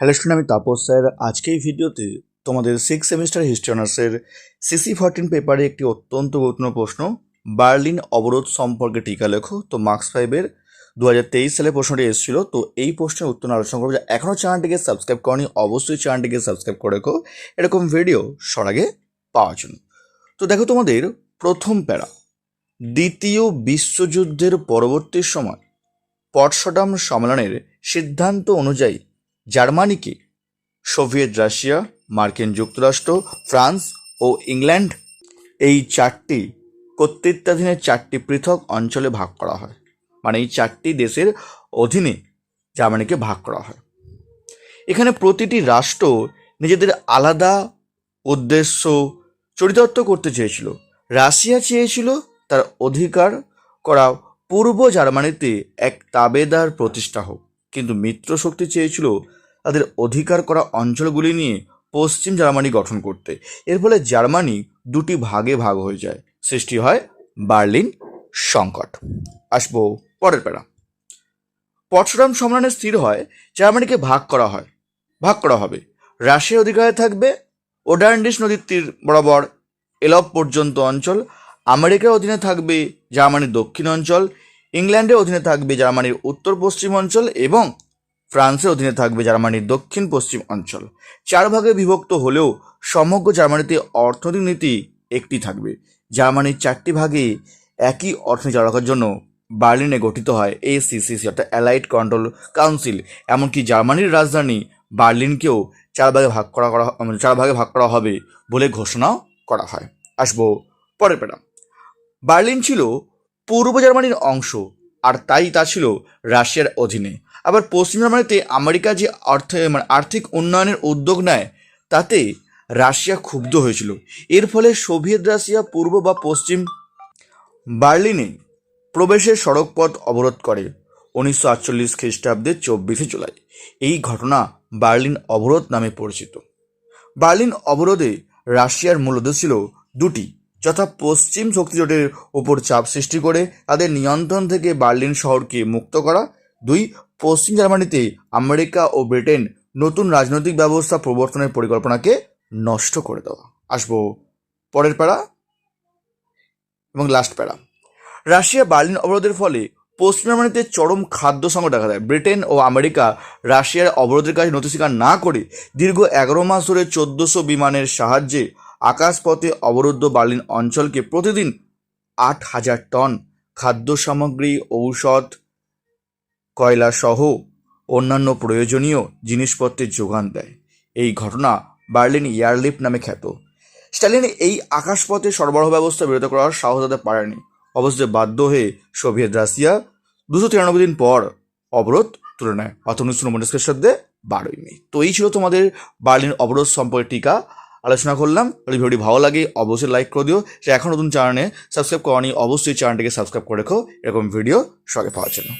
Hello student আমি Tapas sir. আজকে এই ভিডিওতে তোমাদের সিক্স সেমিস্টার হিস্ট্রি অনার্সের সিসি ফোরটিন পেপারে একটি অত্যন্ত গুরুত্বপূর্ণ প্রশ্ন, বার্লিন অবরোধ সম্পর্কে টিকা লেখো। তো মার্কস ফাইভের দু হাজার তেইশ সালে প্রশ্নটি এসেছিল, তো এই প্রশ্নের উত্তর আলোচনা করব। এখনও চ্যানেলটিকে সাবস্ক্রাইব করনি, অবশ্যই চ্যানেলটিকে সাবস্ক্রাইব করে রেখো। এরকম ভিডিও সর আগে পাওয়ার জন্য। তো দেখো তোমাদের প্রথম প্যারা, দ্বিতীয় বিশ্বযুদ্ধের পরবর্তী সময় পটসডাম সম্মেলনের সিদ্ধান্ত অনুযায়ী জার্মানিকে। সোভিয়েত রাশিয়া, মার্কিন যুক্তরাষ্ট্র, ফ্রান্স ও ইংল্যান্ড এই চারটি কর্তৃত্বাধীনে চারটি পৃথক অঞ্চলে ভাগ করা হয়। মানে এই চারটি দেশের অধীনে জার্মানিকে ভাগ করা হয়। এখানে প্রতিটি রাষ্ট্র নিজেদের আলাদা উদ্দেশ্য চরিতার্থ করতে চেয়েছিল। রাশিয়া চেয়েছিল তার অধিকার করা পূর্ব জার্মানিতে এক তাবেদার প্রতিষ্ঠা হোক। কিন্তু মিত্র শক্তি চেয়েছিল তাদের অধিকার করা অঞ্চলগুলি নিয়ে পশ্চিম জার্মানি গঠন করতে। এর ফলে জার্মানি দুটি ভাগে ভাগ হয়ে যায়। সৃষ্টি হয় বার্লিন সংকট। আসব পরের প্যারা। পটসরাম সম্মেলনে স্থির হয়, জার্মানিকে ভাগ করা হয়, ভাগ করা হবে। রাশিয়ার অধিকারে থাকবে ওডার্নডিস নদীর তীর বরাবর এলব পর্যন্ত অঞ্চল। আমেরিকার অধীনে থাকবে জার্মানির দক্ষিণ অঞ্চল। ইংল্যান্ডের অধীনে থাকবে জার্মানির উত্তর পশ্চিম অঞ্চল এবং ফ্রান্সের অধীনে থাকবে জার্মানির দক্ষিণ পশ্চিম অঞ্চল। চার ভাগে বিভক্ত হলেও সমগ্র জার্মানিতে অর্থনৈতিক নীতি একটি থাকবে। জার্মানির চারটি ভাগে একই অর্থনীতি চালু রাখার জন্য বার্লিনে গঠিত হয় এসিসিসি অর্থাৎ অ্যালাইড কন্ট্রোল কাউন্সিল এমনকি জার্মানির রাজধানী বার্লিনকেও চার ভাগে ভাগ করা করা চার ভাগে ভাগ করা হবে বলে ঘোষণাও করা হয়। আসব পরের পেটা। বার্লিন ছিল পূর্ব জার্মানির অংশ, আর তাই তা ছিল রাশিয়ার অধীনে। আবার পশ্চিম জার্মানিতে আমেরিকা যে অর্থ মানে আর্থিক উন্নয়নের উদ্যোগ নেয়, তাতে রাশিয়া ক্ষুব্ধ হয়েছিল। এর ফলে সোভিয়েত রাশিয়া পূর্ব বা পশ্চিম বার্লিনে প্রবেশের সড়কপথ অবরোধ করে উনিশশো আটচল্লিশ খ্রিস্টাব্দের চব্বিশে জুলাই। এই ঘটনা বার্লিন অবরোধ নামে পরিচিত। বার্লিন অবরোধে রাশিয়ার মূল ছিল দুটি, যথা পশ্চিম শক্তিজোটের ওপর চাপ সৃষ্টি করে তাদের নিয়ন্ত্রণ থেকে বার্লিন শহরকে মুক্ত করা দুই, পশ্চিম জার্মানিতে আমেরিকা ও ব্রিটেন নতুন রাজনৈতিক ব্যবস্থা প্রবর্তনের পরিকল্পনাকে নষ্ট করে দেওয়া। আসব পরের প্যারা এবং লাস্ট প্যারা। রাশিয়া বার্লিন অবরোধের ফলে পশ্চিম জার্মানিতে চরম খাদ্য সংকট দেখা দেয়। ব্রিটেন ও আমেরিকা রাশিয়ার অবরোধের কাছে নথি স্বীকার না করে দীর্ঘ এগারো মাস ধরে চোদ্দশো বিমানের সাহায্যে আকাশপথে অবরুদ্ধ বার্লিন অঞ্চলকে প্রতিদিন আট হাজার টন খাদ্য সামগ্রী, ঔষধ কয়লা সহ অন্যান্য প্রয়োজনীয় জিনিসপত্রের যোগান দেয়। এই ঘটনা বার্লিন এয়ারলিফট নামে খ্যাত। স্টালিন এই আকাশপথে সরবরাহ ব্যবস্থা বিরত করার সাহস দিতে পারেনি। অবশ্যই বাধ্য হয়ে সোভিয়েত রাশিয়া দুশো তিরানব্বই দিন পর অবরোধ তুলে নেয়। অর্থাৎ উনিশশো উনপঞ্চাশ খ্রিস্টাব্দে বারোই মে। তো এই ছিল তোমাদের বার্লিন অবরোধ সম্পর্কে টিকা। আলোচনা করলাম। ভিডিওটি ভালো লাগে অবশ্যই লাইক করে দিও। সে এখন নতুন চ্যানেলে সাবস্ক্রাইব করানি, অবশ্যই চ্যানেলটিকে সাবস্ক্রাইব করে রেখো। এরকম ভিডিও সঙ্গে পাওয়ার জন্য।